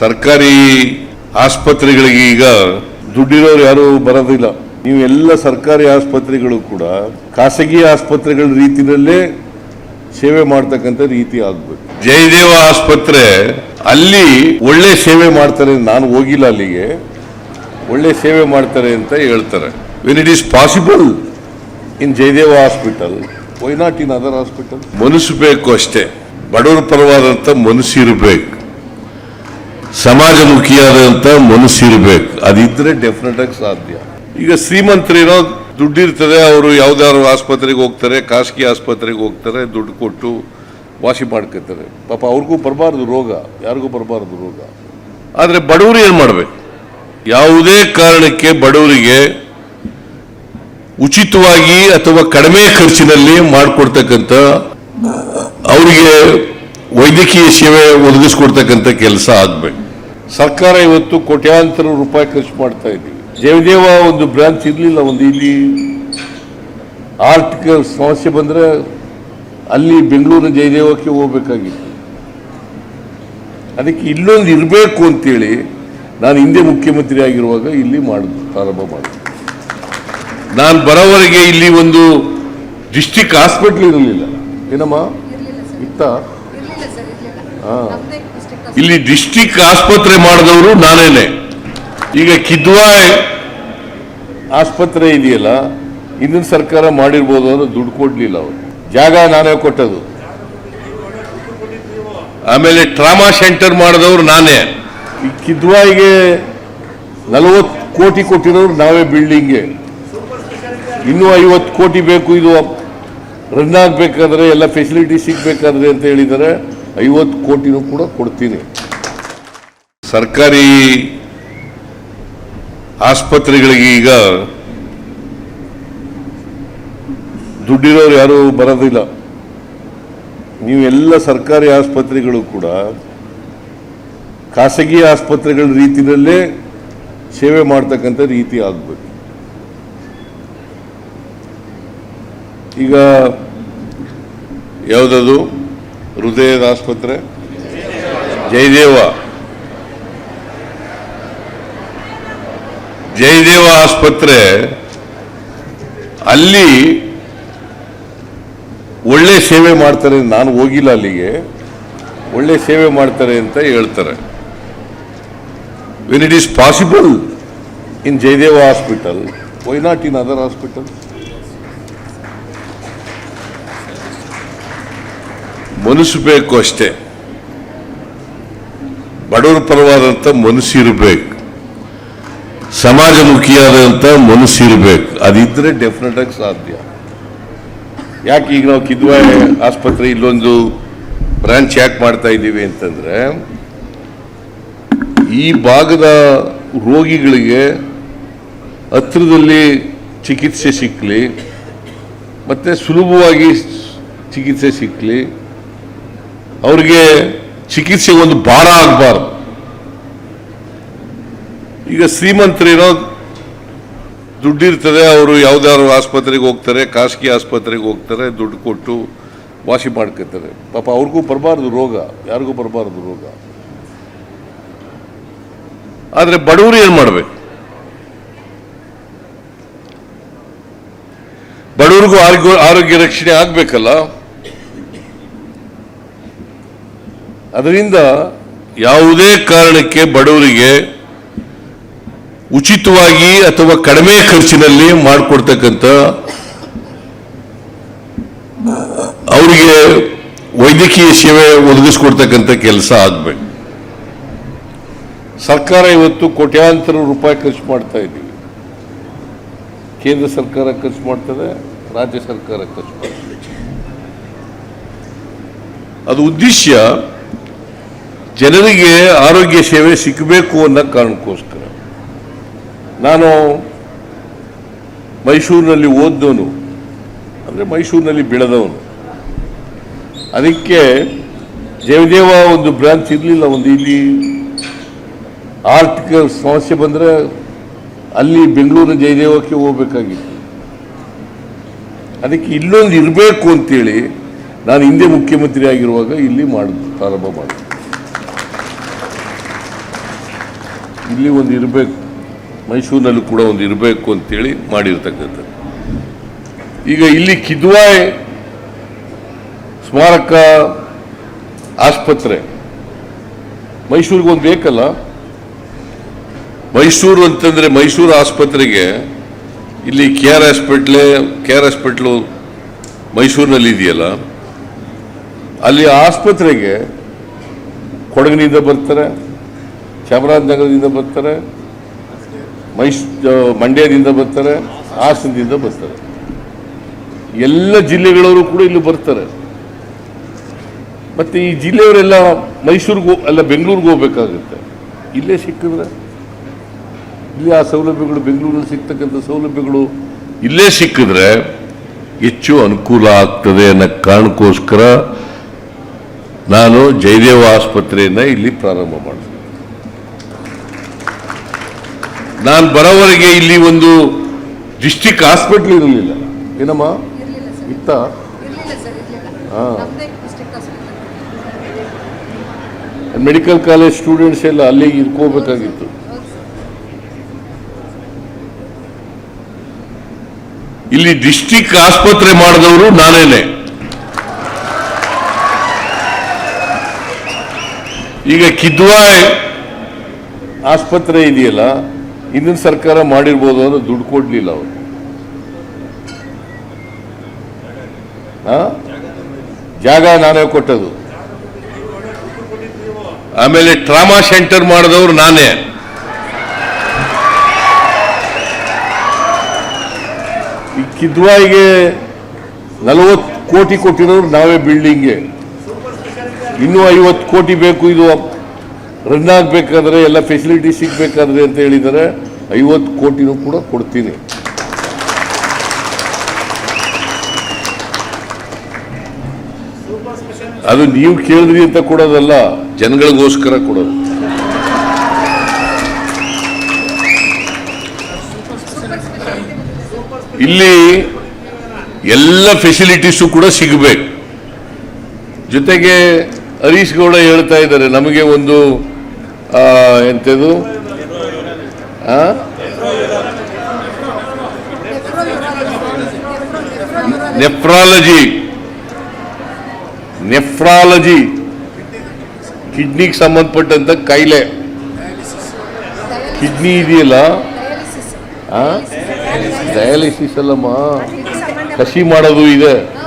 ಸರ್ಕಾರಿ ಆಸ್ಪತ್ರೆಗಳಿಗೆ ಈಗ ದುಡ್ಡಿರೋರು ಯಾರು ಬರೋದಿಲ್ಲ. ನೀವು ಎಲ್ಲ ಸರ್ಕಾರಿ ಆಸ್ಪತ್ರೆಗಳು ಕೂಡ ಖಾಸಗಿ ಆಸ್ಪತ್ರೆಗಳ ರೀತಿಯಲ್ಲೇ ಸೇವೆ ಮಾಡ್ತಕ್ಕಂಥ ರೀತಿ ಆಗ್ಬೇಕು. ಜಯದೇವ ಆಸ್ಪತ್ರೆ ಅಲ್ಲಿ ಒಳ್ಳೆ ಸೇವೆ ಮಾಡ್ತಾರೆ ನಾನು ಹೋಗಿಲ್ಲ ಅಲ್ಲಿಗೆ. ಒಳ್ಳೆ ಸೇವೆ ಮಾಡ್ತಾರೆ ಅಂತ ಹೇಳ್ತಾರೆ. When it is possible in Jayadeva hospital why not in other hospital ಮನಸ್ಸು ಬೇಕು ಅಷ್ಟೇ. ಬಡವರ ಪರವಾದಂಥ ಮನಸ್ಸು ಇರಬೇಕು. ಸಮಾಜಮುಖಿಯಾದಂಥ ಮನಸ್ಸು ಇರಬೇಕು ಅದಿದ್ರೆ ಡೆಫಿನೆಟ್ ಆಗಿ ಸಾಧ್ಯ. ಈಗ ಶ್ರೀಮಂತರಿರೋ ದುಡ್ಡಿರ್ತದೆ, ಅವರು ಯಾವ್ದಾದ್ರು ಆಸ್ಪತ್ರೆಗೆ ಹೋಗ್ತಾರೆ, ಖಾಸಗಿ ಆಸ್ಪತ್ರೆಗೆ ಹೋಗ್ತಾರೆ, ದುಡ್ಡು ಕೊಟ್ಟು ವಾಸಿ ಮಾಡ್ಕೊತಾರೆ. ಪಾಪ ಅವ್ರಿಗೂ ಬರಬಾರ್ದು ರೋಗ, ಯಾರಿಗೂ ಬರಬಾರ್ದು ರೋಗ. ಆದರೆ ಬಡವರು ಏನು ಮಾಡಬೇಕು? ಯಾವುದೇ ಕಾರಣಕ್ಕೆ ಬಡವರಿಗೆ ಉಚಿತವಾಗಿ ಅಥವಾ ಕಡಿಮೆ ಖರ್ಚಿನಲ್ಲಿ ಮಾಡಿಕೊಡ್ತಕ್ಕಂಥ ಅವರಿಗೆ ವೈದ್ಯಕೀಯ ಸೇವೆ ಒದಗಿಸ್ಕೊಡ್ತಕ್ಕಂಥ ಕೆಲಸ ಆಗಬೇಕು. ಸರ್ಕಾರ ಇವತ್ತು ಕೋಟ್ಯಾಂತರ ರೂಪಾಯಿ ಖರ್ಚು ಮಾಡ್ತಾ ಇದ್ದೀವಿ ಜಯದೇವ ಒಂದು ಬ್ರಾಂಚ್ ಇರಲಿಲ್ಲ, ಒಂದು ಇಲ್ಲಿ ಆರ್ಥಿಕ ಸಮಸ್ಯೆ ಬಂದರೆ ಅಲ್ಲಿ ಬೆಂಗಳೂರಿನ ಜಯದೇವಕ್ಕೆ ಹೋಗ್ಬೇಕಾಗಿತ್ತು. ಅದಕ್ಕೆ ಇಲ್ಲೊಂದು ಇರಬೇಕು ಅಂತೇಳಿ ನಾನು ಹಿಂದೆ ಮುಖ್ಯಮಂತ್ರಿ ಆಗಿರುವಾಗ ಇಲ್ಲಿ ಮಾಡ ಪ್ರಾರಂಭ ಮಾಡಿದೆ. ನಾನು ಬರೋವರೆಗೆ ಇಲ್ಲಿ ಒಂದು ಡಿಸ್ಟಿಕ್ ಹಾಸ್ಪಿಟ್ಲ್ ಇರಲಿಲ್ಲ. ಏನಮ್ಮ? ಇತ್ತ? ಇಲ್ಲಿ ಡಿಸ್ಟಿಕ್ ಆಸ್ಪತ್ರೆ ಮಾಡಿದವರು ನಾನೇನೆ. ಈಗ ಕಿದ್ವಾಯ್ ಆಸ್ಪತ್ರೆ ಇದೆಯಲ್ಲ ಹಿಂದಿನ ಸರ್ಕಾರ ಮಾಡಿರ್ಬೋದು ಅಂದ್ರೆ ದುಡ್ಡು ಕೊಡ್ಲಿಲ್ಲ ಅವರು. ಜಾಗ ನಾನೇ ಕೊಟ್ಟದು ಆಮೇಲೆ ಟ್ರಾಮಾ ಸೆಂಟರ್ ಮಾಡಿದವರು ನಾನೇ. ಈ ಕಿದ್ವಾಯಿಗೆ ನಲವತ್ತು ಕೋಟಿ ಕೊಟ್ಟಿರೋರು ನಾವೇ ಬಿಲ್ಡಿಂಗ್ಗೆ. ಇನ್ನೂ ಐವತ್ತು ಕೋಟಿ ಬೇಕು, ಇದು ರನ್ ಆಗಬೇಕಾದ್ರೆ, ಎಲ್ಲ ಫೆಸಿಲಿಟಿ ಸಿಗಬೇಕಾದ್ರೆ ಅಂತ ಹೇಳಿದ್ದಾರೆ. ಐವತ್ತು ಕೋಟಿನೂ ಕೂಡ ಕೊಡ್ತೀನಿ. ಸರ್ಕಾರಿ ಆಸ್ಪತ್ರೆಗಳಿಗೆ ಈಗ ದುಡ್ಡಿರೋರು ಯಾರು ಬರೋದಿಲ್ಲ. ನೀವು ಎಲ್ಲ ಸರ್ಕಾರಿ ಆಸ್ಪತ್ರೆಗಳು ಕೂಡ ಖಾಸಗಿ ಆಸ್ಪತ್ರೆಗಳ ರೀತಿಯಲ್ಲೇ ಸೇವೆ ಮಾಡ್ತಕ್ಕಂಥ ರೀತಿ ಆಗಬೇಕು. ಈಗ ಯಾವುದದು? ಹೃದಯದ ಆಸ್ಪತ್ರೆ? ಜಯದೇವ. ಜಯದೇವ ಆಸ್ಪತ್ರೆ, ಅಲ್ಲಿ ಒಳ್ಳೆ ಸೇವೆ ಮಾಡ್ತಾರೆ ನಾನು ಹೋಗಿಲ್ಲ ಅಲ್ಲಿಗೆ. ಒಳ್ಳೆ ಸೇವೆ ಮಾಡ್ತಾರೆ ಅಂತ ಹೇಳ್ತಾರೆ. When it is possible in Jayadeva hospital why not in other hospital ಮನಸ್ಸು ಬೇಕು ಅಷ್ಟೇ. ಬಡವರ ಪರವಾದಂಥ ಮನಸ್ಸು ಇರಬೇಕು. ಸಮಾಜಮುಖಿಯಾದಂಥ ಅದಿದ್ರೆ ಡೆಫಿನೆಟ್ ಆಗಿ ಸಾಧ್ಯ. ಯಾಕೆ ಈಗ ನಾವು ಕಿದ್ವಾಯ ಆಸ್ಪತ್ರೆ ಇಲ್ಲೊಂದು ಬ್ರಾಂಚ್ ಯಾಕೆ ಮಾಡ್ತಾ ಇದ್ದೀವಿ ಅಂತಂದ್ರೆ, ಈ ಭಾಗದ ರೋಗಿಗಳಿಗೆ ಹತ್ರದಲ್ಲಿ ಚಿಕಿತ್ಸೆ ಸಿಕ್ಕಲಿ ಮತ್ತೆ ಸುಲಭವಾಗಿ ಚಿಕಿತ್ಸೆ ಸಿಕ್ಕಲಿ ಅವ್ರಿಗೆ ಚಿಕಿತ್ಸೆ ಒಂದು ಭಾರ ಆಗಬಾರ್ದು. ಈಗ ಶ್ರೀಮಂತರೇನೋ ದುಡ್ಡಿರ್ತದೆ ಅವರು ಯಾವ್ದಾದ್ರು ಆಸ್ಪತ್ರೆಗೆ ಹೋಗ್ತಾರೆ, ಖಾಸಗಿ ಆಸ್ಪತ್ರೆಗೆ ಹೋಗ್ತಾರೆ, ದುಡ್ಡು ಕೊಟ್ಟು ವಾಸಿ ಮಾಡ್ಕೋತಾರೆ. ಪಾಪ ಅವ್ರಿಗೂ ಬರಬಾರ್ದು ರೋಗ, ಯಾರಿಗೂ ಬರಬಾರ್ದು ರೋಗ. ಆದರೆ ಬಡವರು ಏನು ಮಾಡಬೇಕು? ಬಡವರಿಗೂ ಆರೋಗ್ಯ ಆರೋಗ್ಯ ರಕ್ಷಣೆ ಆಗಬೇಕಲ್ಲ? ಅದರಿಂದ ಯಾವುದೇ ಕಾರಣಕ್ಕೆ ಬಡವರಿಗೆ ಉಚಿತವಾಗಿ ಅಥವಾ ಕಡಿಮೆ ಖರ್ಚಿನಲ್ಲಿ ಮಾಡಿಕೊಡ್ತಕ್ಕಂಥ ಅವರಿಗೆ ವೈದ್ಯಕೀಯ ಸೇವೆ ಒದಗಿಸ್ಕೊಡ್ತಕ್ಕಂಥ ಕೆಲಸ ಆಗಬೇಕು. ಸರ್ಕಾರ ಇವತ್ತು ಕೋಟ್ಯಾಂತರ ರೂಪಾಯಿ ಖರ್ಚು ಮಾಡ್ತಾ ಇದ್ದೀವಿ. ಕೇಂದ್ರ ಸರ್ಕಾರ ಖರ್ಚು ಮಾಡ್ತದೆ, ರಾಜ್ಯ ಸರ್ಕಾರ ಖರ್ಚು ಮಾಡ್ತದೆ. ಅದು ಉದ್ದೇಶ ಜನರಿಗೆ ಆರೋಗ್ಯ ಸೇವೆ ಸಿಕ್ಕಬೇಕು ಅನ್ನೋ ಕಾರಣಕ್ಕೋಸ್ಕರ. ನಾನು ಮೈಸೂರಿನಲ್ಲಿ ಓದ್ದವನು, ಅಂದರೆ ಮೈಸೂರಿನಲ್ಲಿ ಬೆಳೆದವನು. ಅದಕ್ಕೆ ಜಯದೇವ ಒಂದು ಬ್ರಾಂಚ್ ಇರಲಿಲ್ಲ, ಒಂದು ಇಲ್ಲಿ ಆರ್ಥಿಕ ಸಮಸ್ಯೆ ಬಂದರೆ ಅಲ್ಲಿ ಬೆಂಗಳೂರಿನ ಜಯದೇವಕ್ಕೆ ಹೋಗಬೇಕಾಗಿತ್ತು. ಅದಕ್ಕೆ ಇಲ್ಲೊಂದು ಇರಬೇಕು ಅಂತೇಳಿ ನಾನು ಹಿಂದೆ ಮುಖ್ಯಮಂತ್ರಿ ಆಗಿರುವಾಗ ಇಲ್ಲಿ ಮಾಡಿದ್ದು ಪ್ರಾರಂಭ ಮಾಡಿದೆ ಇಲ್ಲಿ ಒಂದು ಇರಬೇಕು. ಮೈಸೂರಿನಲ್ಲೂ ಕೂಡ ಒಂದು ಇರಬೇಕು ಅಂತೇಳಿ ಮಾಡಿರ್ತಕ್ಕಂಥದ್ದು. ಈಗ ಇಲ್ಲಿ ಕಿದ್ವಾಯ್ ಸ್ಮಾರಕ ಆಸ್ಪತ್ರೆ. ಮೈಸೂರಿಗೆ ಒಂದು ಬೇಕಲ್ಲ? ಮೈಸೂರು ಅಂತಂದರೆ ಮೈಸೂರು ಆಸ್ಪತ್ರೆಗೆ ಇಲ್ಲಿ ಕೆ ಆರ್ ಹಾಸ್ಪಿಟ್ಲೆ, ಕೆ ಆರ್ ಹಾಸ್ಪಿಟ್ಲು ಮೈಸೂರಿನಲ್ಲಿ ಇದೆಯಲ್ಲ? ಅಲ್ಲಿ ಆಸ್ಪತ್ರೆಗೆ ಕೊಡಗಿನಿಂದ ಬರ್ತಾರೆ. ಚಾಮರಾಜನಗರದಿಂದ ಬರ್ತಾರೆ, ಮೈಸ್ ಮಂಡ್ಯದಿಂದ ಬರ್ತಾರೆ, ಹಾಸನದಿಂದ ಬರ್ತಾರೆ. ಎಲ್ಲ ಜಿಲ್ಲೆಗಳವರು ಕೂಡ ಇಲ್ಲಿ ಬರ್ತಾರೆ. ಮತ್ತೆ ಈ ಜಿಲ್ಲೆಯವರೆಲ್ಲ ಮೈಸೂರಿಗೆ ಅಲ್ಲ ಬೆಂಗಳೂರಿಗೆ ಹೋಗ್ಬೇಕಾಗುತ್ತೆ. ಇಲ್ಲೇ ಸಿಕ್ಕಿದ್ರೆ? ಇಲ್ಲಿ ಆ ಸೌಲಭ್ಯಗಳು ಬೆಂಗಳೂರಲ್ಲಿ ಸಿಗ್ತಕ್ಕಂಥ ಸೌಲಭ್ಯಗಳು ಇಲ್ಲೇ ಸಿಕ್ಕಿದ್ರೆ ಹೆಚ್ಚು ಅನುಕೂಲ ಆಗ್ತದೆ ಅನ್ನೋ ಕಾರಣಕ್ಕೋಸ್ಕರ ನಾನು ಜಯದೇವ ಆಸ್ಪತ್ರೆಯನ್ನು ಇಲ್ಲಿ ಪ್ರಾರಂಭ ಮಾಡಿದೆ ನಾನು ಬರೋವರೆಗೆ ಇಲ್ಲಿ ಒಂದು ಡಿಸ್ಟಿಕ್ ಹಾಸ್ಪಿಟ್ಲ್ ಇರಲಿಲ್ಲ. ಏನಮ್ಮ? ಇತ್ತ? ಮೆಡಿಕಲ್ ಕಾಲೇಜ್ ಸ್ಟೂಡೆಂಟ್ಸ್ ಎಲ್ಲ ಅಲ್ಲಿಗೆ ಇರ್ಕೋಬೇಕಾಗಿತ್ತು. ಇಲ್ಲಿ ಡಿಸ್ಟಿಕ್ ಆಸ್ಪತ್ರೆ ಮಾಡಿದವರು ನಾನೇನೆ. ಈಗ ಕಿದ್ವಾಯ್ ಆಸ್ಪತ್ರೆ ಇದೆಯಲ್ಲ ಹಿಂದಿನ ಸರ್ಕಾರ ಮಾಡಿರ್ಬೋದು ಅಂದ್ರೆ ದುಡ್ಡು ಕೊಡ್ಲಿಲ್ಲ ಅವರು. ಜಾಗ ನಾನೇ ಕೊಟ್ಟದು ಆಮೇಲೆ ಟ್ರಾಮಾ ಸೆಂಟರ್ ಮಾಡಿದವರು ನಾನೇ. ಈ ಕಿದ್ವಾಯಿಗೆ ನಲವತ್ತು ಕೋಟಿ ಕೊಟ್ಟಿರೋರು ನಾವೇ ಬಿಲ್ಡಿಂಗ್ಗೆ ಇನ್ನೂ ಐವತ್ತು ಕೋಟಿ ಬೇಕು ಇದು ರನ್ ಆಗಬೇಕಾದ್ರೆ ಎಲ್ಲ ಫೆಸಿಲಿಟಿ ಸಿಗಬೇಕಾದ್ರೆ ಅಂತ ಹೇಳಿದರೆ ಐವತ್ತು ಕೋಟಿನೂ ಕೂಡ ಕೊಡ್ತೀನಿ. ಅದು ನೀವು ಕೇಳಿದ್ರಿ ಅಂತ ಕೊಡೋದಲ್ಲ, ಜನಗಳಿಗೋಸ್ಕರ ಕೊಡೋದು. ಇಲ್ಲಿ ಎಲ್ಲ ಫೆಸಿಲಿಟೀಸು ಕೂಡ ಸಿಗಬೇಕು. ಜೊತೆಗೆ ಹರೀಶ್ ಗೌಡ ಹೇಳ್ತಾ ಇದ್ದಾರೆ, ನಮಗೆ ಒಂದು ಎಂಥದು? ನೆಫ್ರಾಲಜಿ. ನೆಫ್ರಾಲಜಿ. ಕಿಡ್ನಿಗೆ ಸಂಬಂಧಪಟ್ಟಂತ ಕಾಯಿಲೆ. ಕಿಡ್ನಿ ಇದೆಯಲ್ಲ? ಡಯಾಲಿಸಿಸ್ ಅಲ್ಲಮ್ಮ. ಕಸಿ ಮಾಡೋದು ಇದೆ.